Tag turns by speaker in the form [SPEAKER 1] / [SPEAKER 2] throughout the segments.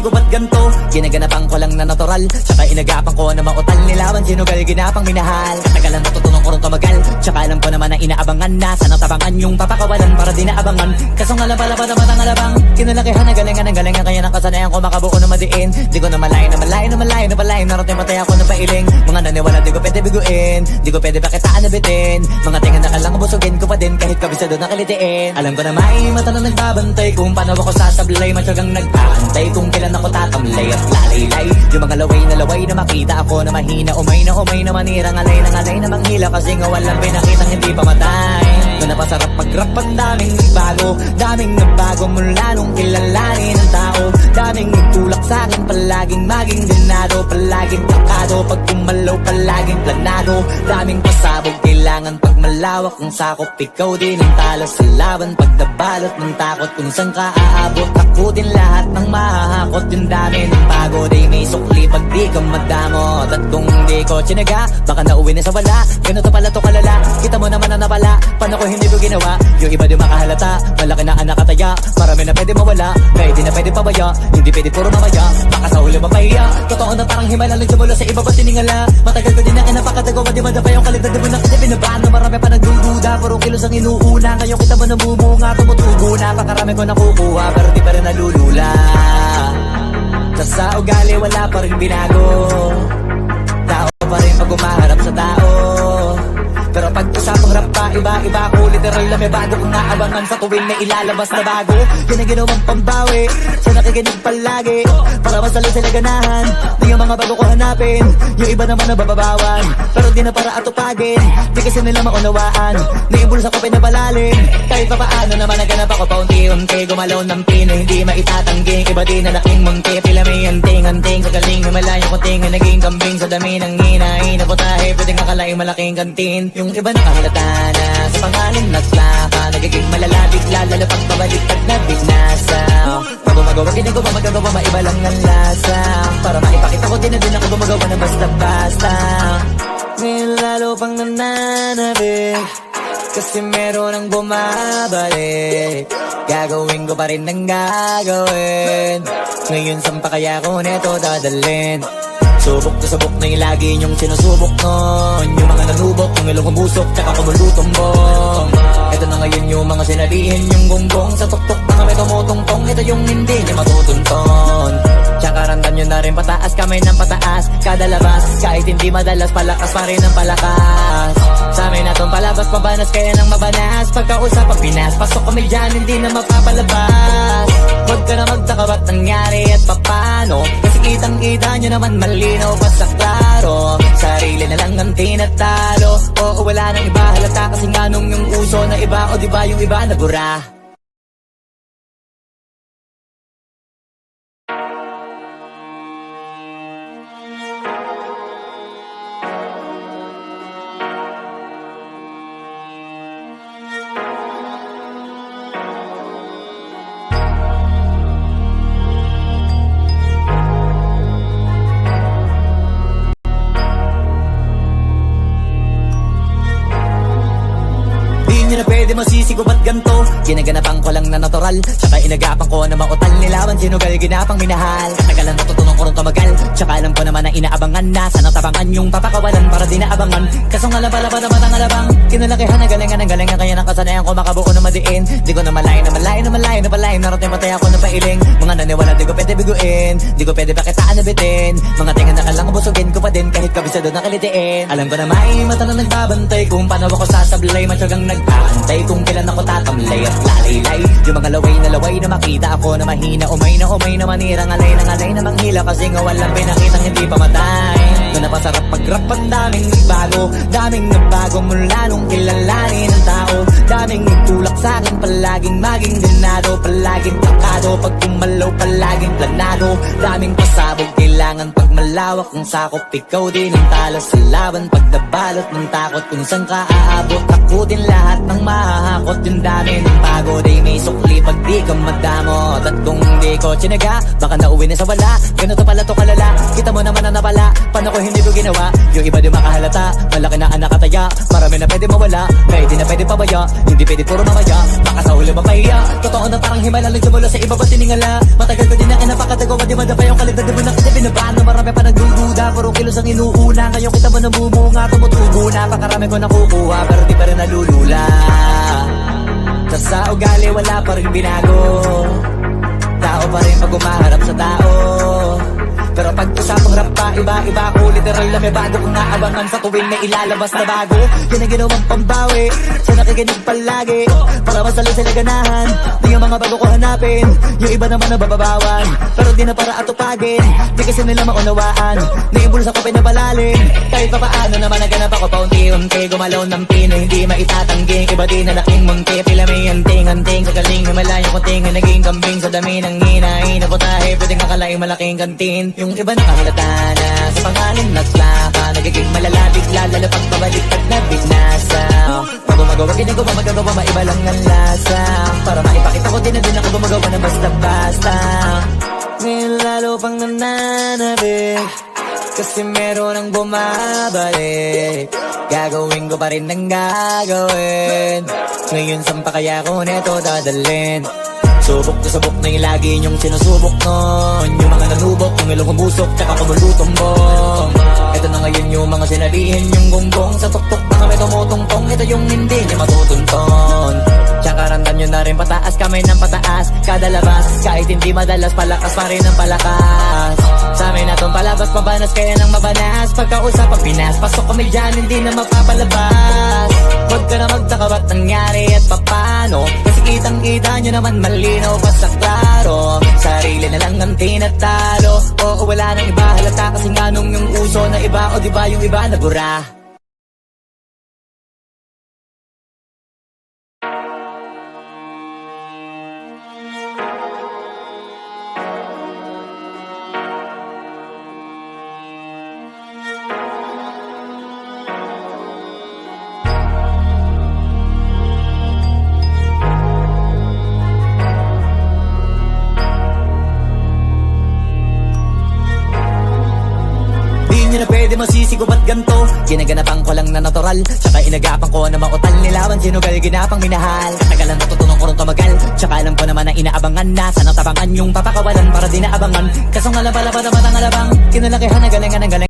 [SPEAKER 1] masisig ko ba't ganto Ginaganapan ko lang na natural. Tsaka inagapan ko na mautal. Nilawan Sinugal ginapang minahal. Katagalan matutunan ko rin tumagal. Tsaka alam ko naman na inaabangan na Sana tabangan yung papakawalan para di naabangan Kaso nga lang pala pa naman ang alabang. Kinalakihan na galingan ang galingan Kaya ng kasanayan ko makabuo na madiin. Di ko na malayo na malayo na malayo na malayo Narating matay ako na pailing. Mga naniwala di ko pwede biguin. Di ko pwede pakitaan na bitin Mga tinga na kalang busugin ko pa din. Kahit kabisado na kalitiin. Alam ko na may mata na nagbabantay Kung paano ako sasablay. Matyagang nagpaantay Kung kailan ako tatamlay at lalaylay. Yung mga laway na laway na makita ako na mahina. Umay na umay na manirang alay na alay na manghila. Kasi nga walang pinakitang hindi pa matay. Doon napasarap mag-rap ang daming bago. Daming nagbago mula nung kilalanin ng tao. Daming nagtulak sa akin Palaging maging ganado Palaging plakado Pag kumalaw palaging planado. Daming pasabog Kailangan pag malawak Kung sakop ikaw din ang talo sa laban. Pag nabalot ng takot Kung saan ka aabot Ako din lahat ng mahahakot. Yung dami ng pagod Ay may sukli pag di ka madamot At kung hindi ko tsinaga Baka nauwi na sa wala. Ganito pala to kalala Kita mo naman na napala. Paano ko hindi ko ginawa? Yung iba di makahalata Malaki na anak kataya Marami na pwede mawala Kaya di na pwede pabaya. Hindi pwede puro mamaya Baka sa huli mapahiya. Totoo na parang himala Nagsimula sa iba ba tiningala? Matagal ko din na napakatagawa Di ba yung kaligtad Di mo na kasi binabaan Na marami pa nagdududa? Puro kilos ang inuuna. Ngayon kita mo namumunga Tumutubo na. Pakarami ko nakukuha Pero di pa rin nalulula. Sa sa ugali wala pa rin binago. Tao pa rin pag umaharap iba-iba ko Literal na may bago kong naabangan Sa tuwing may ilalabas na bago. Yan ang pambawi Sa nakikinig palagi. Para masalo sila ganahan Di yung mga bago ko hanapin. Yung iba naman na bababawan Pero di na para atupagin. Di kasi nila maunawaan Naibulsa ko pinapalalim. Kahit pa paano naman naganap ako paunti-unti Gumalaw ng pino Hindi maitatanggi Iba din na laking munti. Pila may anting-anting Sa galing Himalayo ko tingin Naging kambing Sa dami ng hinahin Na putahe Pwedeng akalaing malaking kantin. Yung iba nakahalata na Sa pangalan naglaka Nagiging malala Bigla lalo pag pabalik Pag nabinasa. Pag gumagawa Ginagawa magagawa Maiba lang ang lasa. Para maipakita ko din na din ako gumagawa ng basta-basta. Ngayon lalo pang nananabik Kasi meron ang bumabalik. Gagawin ko pa rin ang gagawin. Ngayon saan kaya ko neto dadalhin Subok na subok na yung lagi niyong sinusubok nun Yung mga nanubok, yung ilong kumusok, tsaka kumulutong bong Ito na ngayon yung mga sinalihin yung gonggong Sa tuktok. Na kami tumutungtong, ito yung hindi niya matutunton Tsaka randan nyo na rin pataas, kamay ng pataas. Kada labas, kahit hindi madalas, palakas pa rin ang palakas. Sa amin na tong palabas, pabanas, kaya nang mabanas. Pagkausap, pag pinas, pasok kami dyan, hindi na mapapalabas. Huwag ka na magtaka ba't nangyari at papano Kasi kitang kita nyo naman malinaw pa sa klaro? Sarili na lang ang tinatalo. Oo wala nang iba. Halata kasi nga nung yung uso na iba. O di ba yung iba nabura lang na natural. Tsaka inagapan ko na mautal. Nilawan Sinugal ginapang minahal. Katagalan natutunan ko rin tumagal. Tsaka alam ko naman na inaabangan na. Sana tabangan yung papakawalan para di naabangan Kaso nga lang pala pa naman ang alabang. Kinalakihan na galingan ang galingan. Kaya ng kasanayan ko makabuo na madiin. Di ko na malayo na malayo na malayo na malayo Narating matay ako na pailing. Mga naniwala di ko pwede biguin. Di ko pwede pakitaan na bitin. Mga tinga na kalang busugin ko pa din. Kahit kabisado na kalitiin. Alam ko na may mata na nagbabantay. Kung paano ako sasablay Matyagang nagpaantay. Kung kailan ako tatamlay at lalaylay Yung mga laway na laway na makita ako na mahina. Umay na umay na manirang alay na alay na manghila. Kasi nga walang pinakitang hindi pa matay Na napasarap mag-rap ang daming bago. Daming nagbago mula nung kilalanin ng tao. Daming nagtulak sa akin Palaging maging ganado. Palaging plakado Pag kumalaw palaging planado. Daming pasabog Kailangan pag malawak. Ng sakop Ikaw din ang talo sa laban. Pag nabalot ng takot Kung saan ka aabot Ako din lahat ng mahahakot. Yung dami ng pagod ay may sukli Pag di ka madamot. At kung hindi ko tsinaga Baka nauwi na sa wala. Ganito pala to kalala. Kita mo naman Paano ko hindi ko ginawa? Yung iba di makahalata Malaki na anak kataya Marami na pwede mawala Pwede na pwede pabaya. Hindi pwede puro mamaya Baka sa huli mapahiya. Totoo na parang himala lang simula sa iba ba tiningala? Matagal ko din na kinapakatagawa Di madapa yung kalidad Di mo na kasi binabaan na marami pa nagdududa Puro kilos ang inuuna. Ngayon kita mo namumunga Tumutubo na. Pakarami ko nakukuha Pero di pa rin nalulula. Tas sa ugali wala pa rin binago. Tao pa rin pag umaharap sa tao Pero pag usapang rap pa, iba-iba ko Literal na may bago kong naabangan Sa tuwing may ilalabas na bago. Yan ang ginawang pambawi Sa nakikinig palagi. Para masalo sila ganahan Di yung mga bago ko hanapin. Yung iba naman nabababawan Pero di na para atupagin. Di kasi nila maunawaan Naibulsa ko pinabalalim Kahit pa paano naman naganap ako paunti-unti Gumalaw ng pino, hindi maitatanggi Iba din na laking munti. Pila may anting-anting Sa galing himalayo ko tingin Naging kambing sa dami ng hinahin Na putahe, pwedeng akalaing malaking kantin. Yung iba nakahalata na Sa pangalan na slaka Nagiging malala bigla Lalo pag pabalik pag nabinasa. Pag gumagawa, pa magagawa Maiba lang ang lasa. Para maipakita ko din na din ako gumagawa ng basta-basta. Ngayon lalo pang nananabik kasi meron ang bumabalik. Gagawin ko pa rin ang gagawin. Ngayon saan pa kaya ko neto dadalhin Subok na subok na yung lagi niyong sinusubok nun Yung mga nanubok, yung ilong umusok Tsaka kumulutumbong Ito na ngayon yung mga sinalihin yung gonggong Sa tuktok na kami tumutungtong Ito yung hindi niya matutunton Tsaka randam nyo na rin pataas kamay ng pataas. Kada labas, kahit hindi madalas Palakas pa rin ang palakas. Sa amin na tong palabas Mabanas kaya nang mabanas. Pagkausap ang Pinas Pasok kami dyan, hindi na mapapalabas. Huwag ka na magtaka ba't nangyari at papano Kasi kitang kita nyo naman malinaw basta klaro. Sarili na lang ang tinatalo. Oo wala nang iba. Halata kasi nga nung yung uso na iba O di ba yung iba nabura pwede masisigo ba't ganto. Ginaganapan ko lang na natural. Tsaka inagapan ko na mautal. Nilawan Sinugal ginapang minahal. Katagalan natutunan ko rin tumagal. Tsaka alam ko naman na inaabangan na. Sana tabangan yung papakawalan para di naabangan. Kaso nga laba-laba naman ang alabang. Kinalakihan na galingan ng galingan Kaya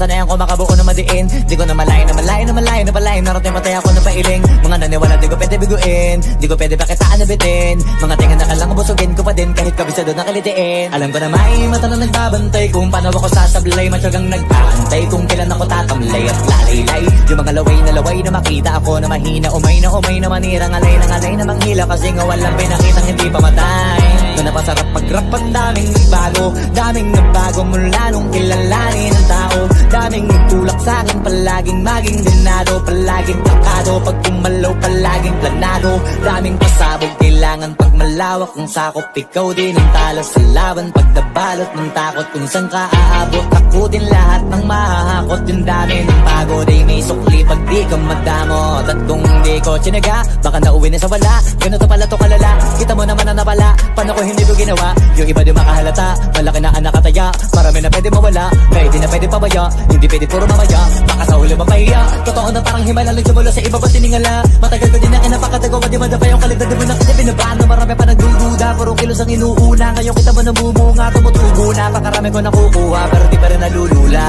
[SPEAKER 1] nakasanayan ko makabuo na madiin. Di ko na malayo na malayo na malayo na malayo. Narating patay ako na pailing. Mga naniwala di ko pwede biguin. Di ko pwede pakitaan na bitin Mga tinga na kalang busugin ko pa din. Kahit kabisado na kalitiin. Alam ko na may mata na nagbabantay. Kung paano ako sasablay Matyagang nag-aantay Kung kailan ako tatamlay at lalaylay Yung mga laway na laway na makita ako na mahina. Umay na umay na manirang alay na alay na manghila. Kasi nga walang pinakitang hindi pamatay Na napasarap pag-rap ang daming bago Daming nagbago mula nung kilalanin ang tao. Daming nagtulak sa akin Palaging maging dinado Palaging plakado Pag kumalaw palaging planado. Daming pasabog Kailangan pag malawak ang sakop. Ikaw din ang talo sa laban Pag nabalot ng takot. Kung saan ka aabot Ako din lahat ng mahahakot. Yung dami ng pagod ay may sukli Pag di ka madamot At kung hindi ko tsinaga Baka nauwi na sa wala. Ganito pala to kalala. Kita mo naman na napala Paano ko hindi ko ginawa. Yung iba di makahalata. Malaki na anak kataya Marami na pwede mawala. Pwede na pwede pabaya. Hindi pwede puro mamaya. Baka sa huli mapahiya. Totoo na parang himala lang simula sa iba ba tiningala. Matagal ko din na kinapakatagawa Di madapa yung kalidad Di mo na kasi binabaan na marami pa nagdududa. Puro kilos ang inuuna. Ngayon kita mo namumunga. Tumutubo na. Pakarami ko nakukuha. Pero di pa rin nalulula.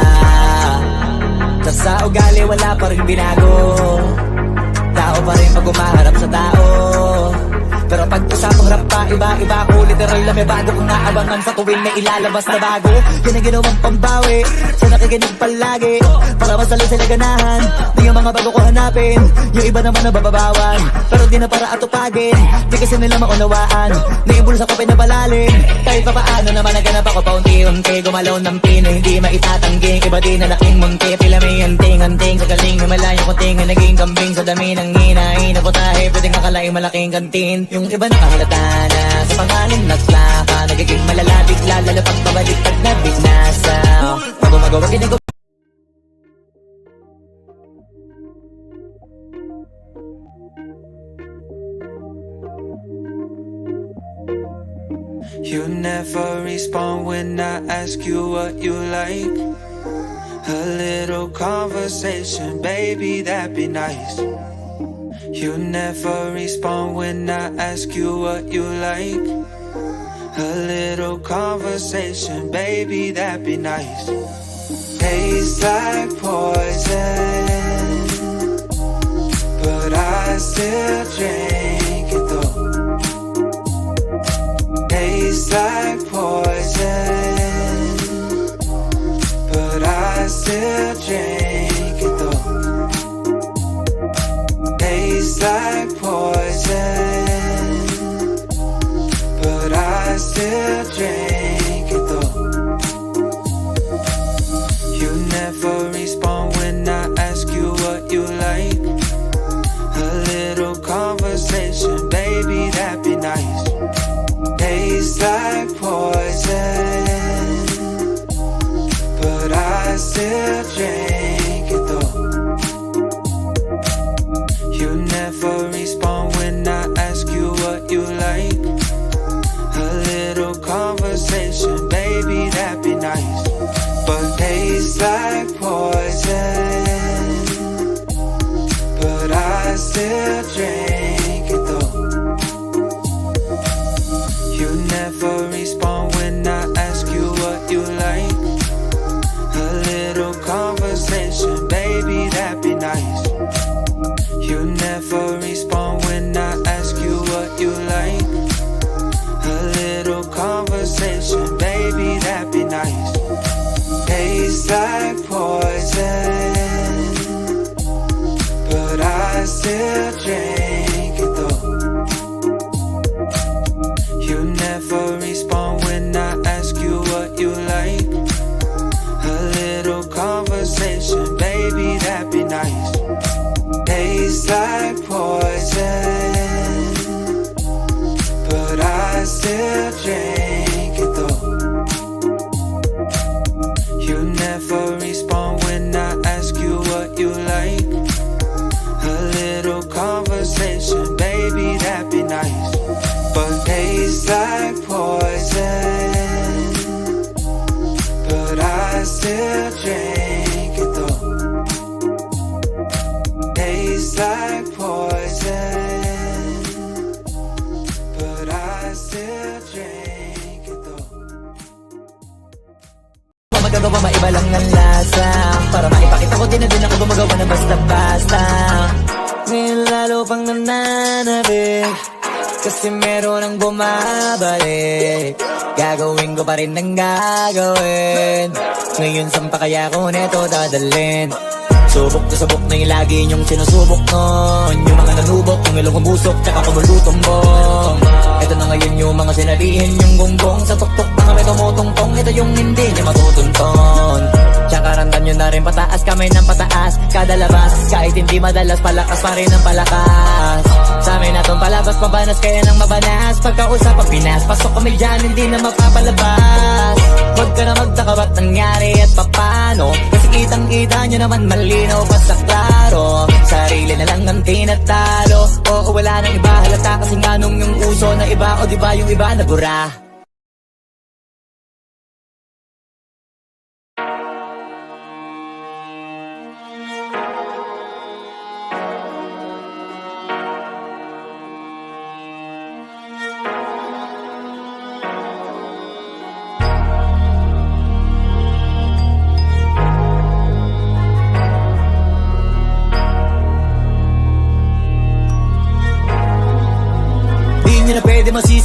[SPEAKER 1] Tas sa ugali wala pa rin binago. Tao pa rin pag umaharap sa tao Pero pag usapang rap pa, iba-iba. Ko Literal na may bago kong naabangan. Sa tuwing may ilalabas na bago Yan ang ginawang pambawi. Sa nakikinig palagi Para masalo sila ganahan Di yung mga bago ko hanapin Yung iba naman nabababawan. Pero di na para atupagin Di kasi nila maunawaan. Naibulsa ko pinapalalim Kahit pa paano naman naganap ako paunti-unti Gumalaw ng pino, hindi maitatanggi. Iba din na laking munti Pila may anting-anting Sa galing himalayo ko tingin Naging kambing. Sa dami ng hinahin Na putahe, pwedeng akalaing malaking kantin. Yung iba nakahalata na Sa pangalan na slaka. Nagiging malala bigla Lalo pag pabalik pag nabinasa gumagawa ginagawa
[SPEAKER 2] You never respond when I ask you what you like. A little conversation, baby, that'd be nice. You never respond when I ask you what you like. A little conversation, baby, that'd be nice. Tastes like poison, but I still drink Tastes still drink it though. Tastes like poison, but I still drink it though.
[SPEAKER 1] Magagawa maiba lang ng lasa Para maipakita ko din na din ako gumagawa ng basta-basta Ngayon lalo pang nananabik Kasi meron ang bumabalik. Gagawin ko pa rin ang gagawin. Ngayon saan pa kaya ko neto dadalhin Subok na subok na yung lagi niyong sinusubok nun. Yung mga nanubok, yung ilong kumusok, tsaka kumulutong bong Ito na ngayon yung mga sinalihin yung gonggong Sa tuktok na kami tumutungtong, ito yung hindi niya matutunton Tsaka ramdam nyo na rin pataas, kamay ng pataas. Kada labas, kahit hindi madalas, palakas pa rin ang palakas. Sa amin na tong palabas, pabanas kaya nang mabanas. Pagkausap ang Pinas, pasok kami dyan, hindi na mapapalabas Huwag ka na magtaka ba't nangyari at papano. Kasi kitang kita nyo naman malinaw pa sa klaro. Sarili na lang ang tinatalo. Oo wala nang iba. Halata kasi nga nung yung uso na iba. O di ba yung iba nabura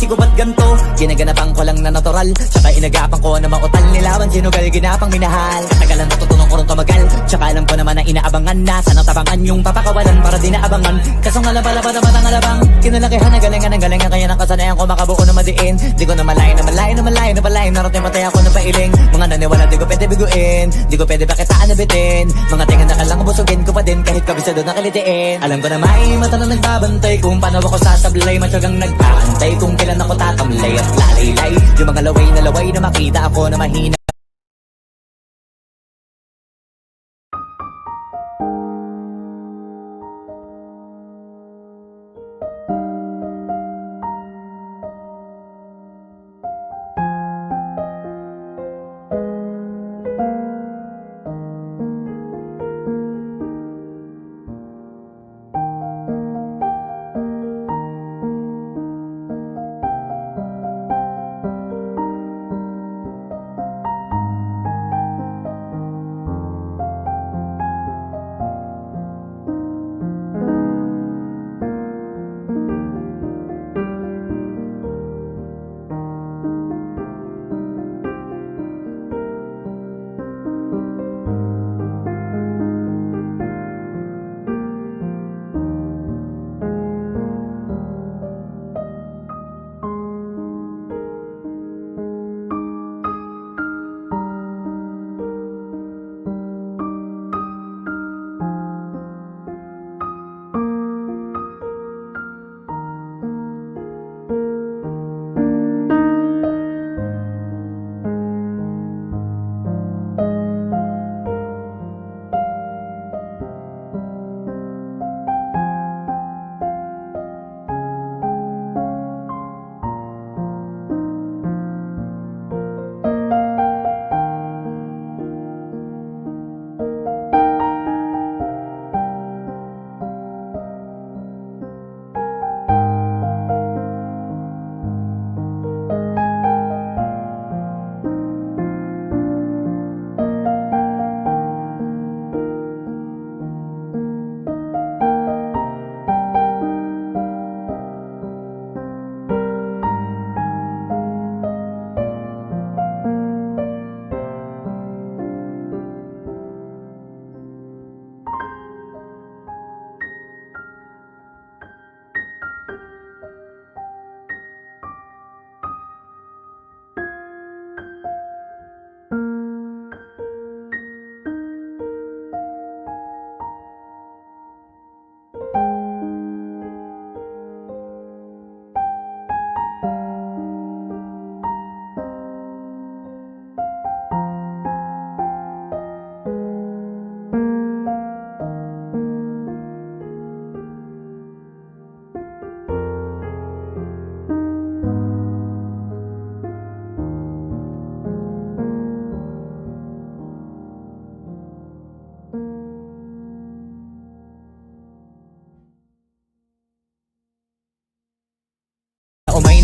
[SPEAKER 1] pwede masisigo ba't ganto Ginaganapan ko lang na natural. Tsaka inagapan ko na mautal. Nilawan Sinugal ginapang minahal. Katagalan natutunan ko rin tumagal. Tsaka alam ko naman ang inaabangan na Sana tabangan yung papakawalan para di naabangan Kaso nga lang pala pa naman ang alabang. Kinalakihan na galingan ang galingan Kaya ng kasanayan ko makabuo na madiin. Di ko na malayo na malayo na malayo na malayo Narating matay ako na pailing. Mga naniwala di ko pwede biguin. Di ko pwede pakitaan na bitin. Mga tinga na kalang busugin ko pa din. Kahit kabisado na kalitiin. Alam ko na may mata na nagbabantay. Kung paano ako sasablay Matyagang nagpaantay Kung kailan ako tatamlay at lalaylay. Yung mga laway na laway na makita ako na mahina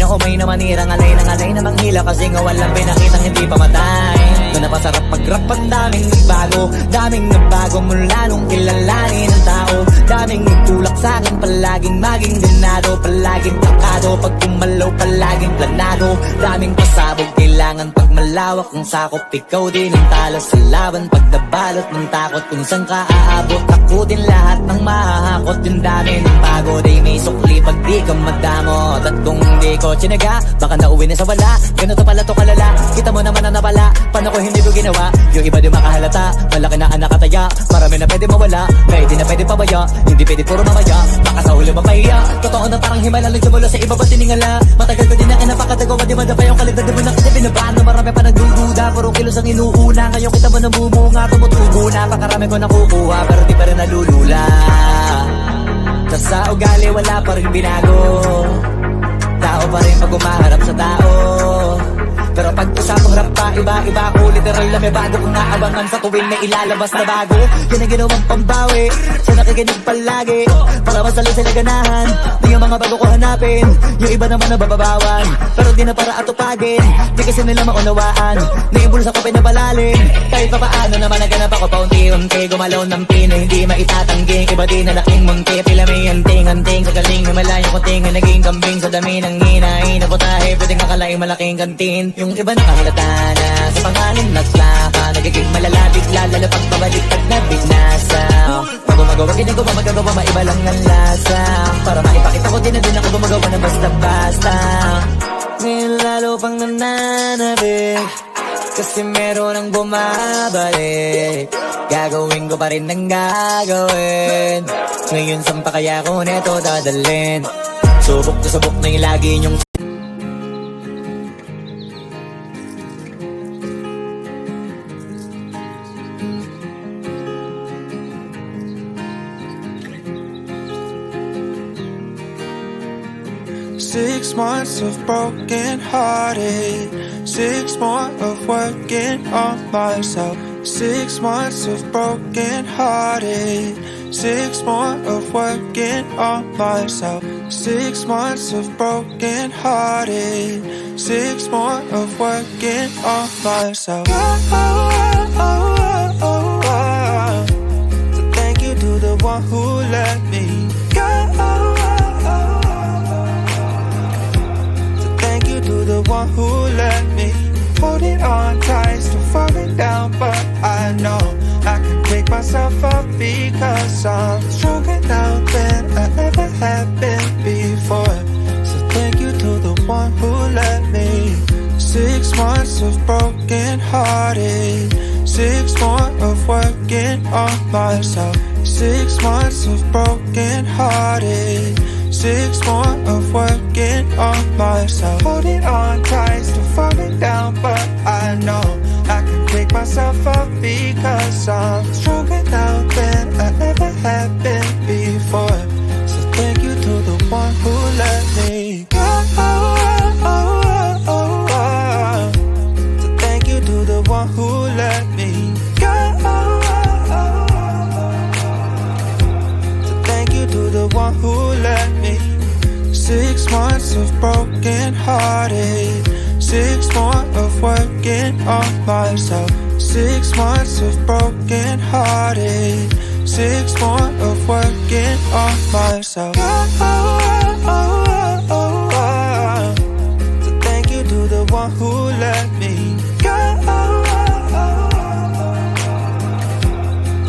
[SPEAKER 1] umay na manirang alay ng alay na manghila Kasi nga walang pinakitang hindi pamatay Doon napasarap pag-rap ang daming nagbago Daming nagbago mula nung kilalanin ng tao. Daming nagtulak sa akin palaging maging ganado Palaging takado pag kumalaw palaging planado. Daming pasabog kailangan pag malawak ang sakop. Ikaw din ang talas sa laban. Pag nabalot ng takot Kung saan ka aabot. Ako din lahat ng mahahakot. Yung dami ng pagod ay may sukli. Pag di ka madamot At kung hindi ko tsinaga baka nauwi na sa wala. Ganito pala to kalala. Kita mo naman ang napala. Paano ko hindi ko ginawa? Yung iba di makahalata. Malaki na anak kataya marami na pwede mawala. Kaya di na pwede pabaya. Hindi pwede puro mamaya. Baka sa huli mapahiya. Totoo na parang himala. Nagsimula sa iba ba tiningala? Matagal ko din na inapakatagawa Di madapa yung kalidad Di mo na kasi binabaan na marami pa nagdududa Puro kilos ang inuuna. Ngayon kita mo namumunga Tumutubo na. Pakarami ko nakukuha Pero di pa rin nalulula. Tas sa ugali wala pa rin binago. Tao pa rin pag umaharap sa tao pero pag usapang rap pa, iba-iba ko Literal na may bago kong naabangan sa tuwing may ilalabas na bago Yan ang ginawang pambawi, sa nakikinig palagi. Para masalo sila ganahan, di yung mga bago ko hanapin. Yung iba naman na bababawan, pero di na para atupagin. Di kasi nila maunawaan, naibulsa ko pinabalalim Kahit pa paano naman naganap ako paunti-unti Gumalaw ng pino, hindi maitatanggi Iba din na laking munti, pila may anting-anting Sa galing may malayo kunting na naging kambing Sa dami ng hinahin na putahe, pwedeng akalain malaking kantin. Yung iba nakahalata na sa pangalan naglaka Nagiging malala bigla lalo pag pabalik pag nabinasa. Pag gumagawa ginagawa magagawa maiba lang ang lasa. Para maipakita ko din na din ako gumagawa ng basta-basta. Ngayon lalo pang nananabik Kasi meron ang bumabalik. Gagawin ko pa rin ang gagawin. Ngayon saan pa kaya ko neto dadalhin? Subok na subok na yung lagi niyong
[SPEAKER 2] Six months of broken hearted. Six more of working on myself. Six months of broken hearted. Six more of working on myself. Six months of broken hearted. Six more of working on myself. Oh, oh, oh, oh, oh. oh. Thank you to the one who let one who let me holding on tight, still falling down, but I know I can pick myself up because I'm stronger now than I ever have been before. So thank you to the one who let me. Six months of broken hearted. Six more of working on myself. Six months of broken hearted. Six more of working on myself. Holding on tight, still falling down, but I know I can pick myself up because I'm stronger now than I ever have been before. So thank you to the one who let me months of broken hearted. Six more of working on myself. Six months of broken hearted. Six more of working on myself. Oh, oh, oh, so thank you to the one who let me go.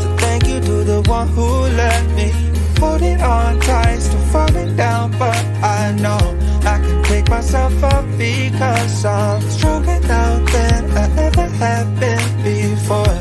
[SPEAKER 2] So thank you to the one who let me holding on tight, falling down, but I know I can pick myself up because I'm stronger now than I ever have been before.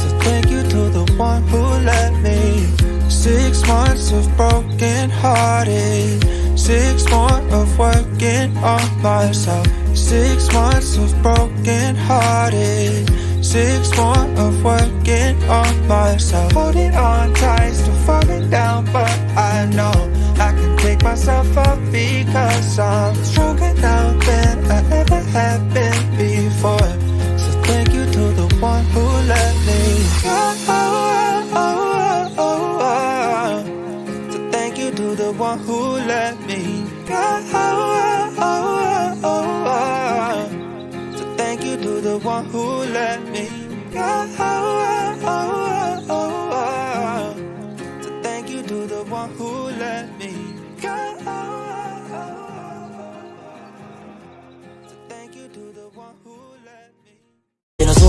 [SPEAKER 2] So thank you to the one who let me. Six months of broken hearted. Six more of working on myself. Six months of broken hearted. Six more of working on myself. Holding on tight, still falling down, but I know I can pick myself up because I'm stronger now than I ever have been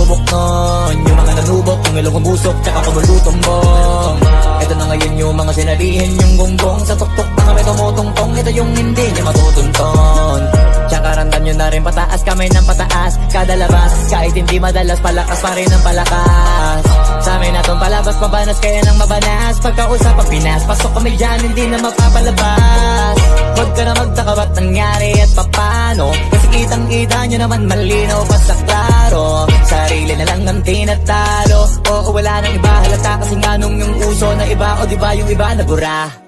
[SPEAKER 1] Nun Yung mga nanubok Kung ilong umusok Tsaka kumulutong bong Ito na ngayon yung mga sinabihin Yung gonggong Sa tuktok na kami tumutungtong. Ito yung hindi niya matutunton Tsaka randam nyo na rin pataas Kamay ng pataas Kada labas. Kahit hindi madalas Palakas pa rin ang palakas. Sa amin natong palabas Mabanas kaya nang mabanas. Pagkausap ang Pinas Pasok kami dyan Hindi na mapapalabas Huwag ka na magtaka ba't nangyari at papano. Kasi kitang kita nyo naman malinaw pa sa klaro. Sarili na lang ang tinatalo. Oo wala nang iba. Halata kasi nga nung yung uso na iba. O di ba yung iba nabura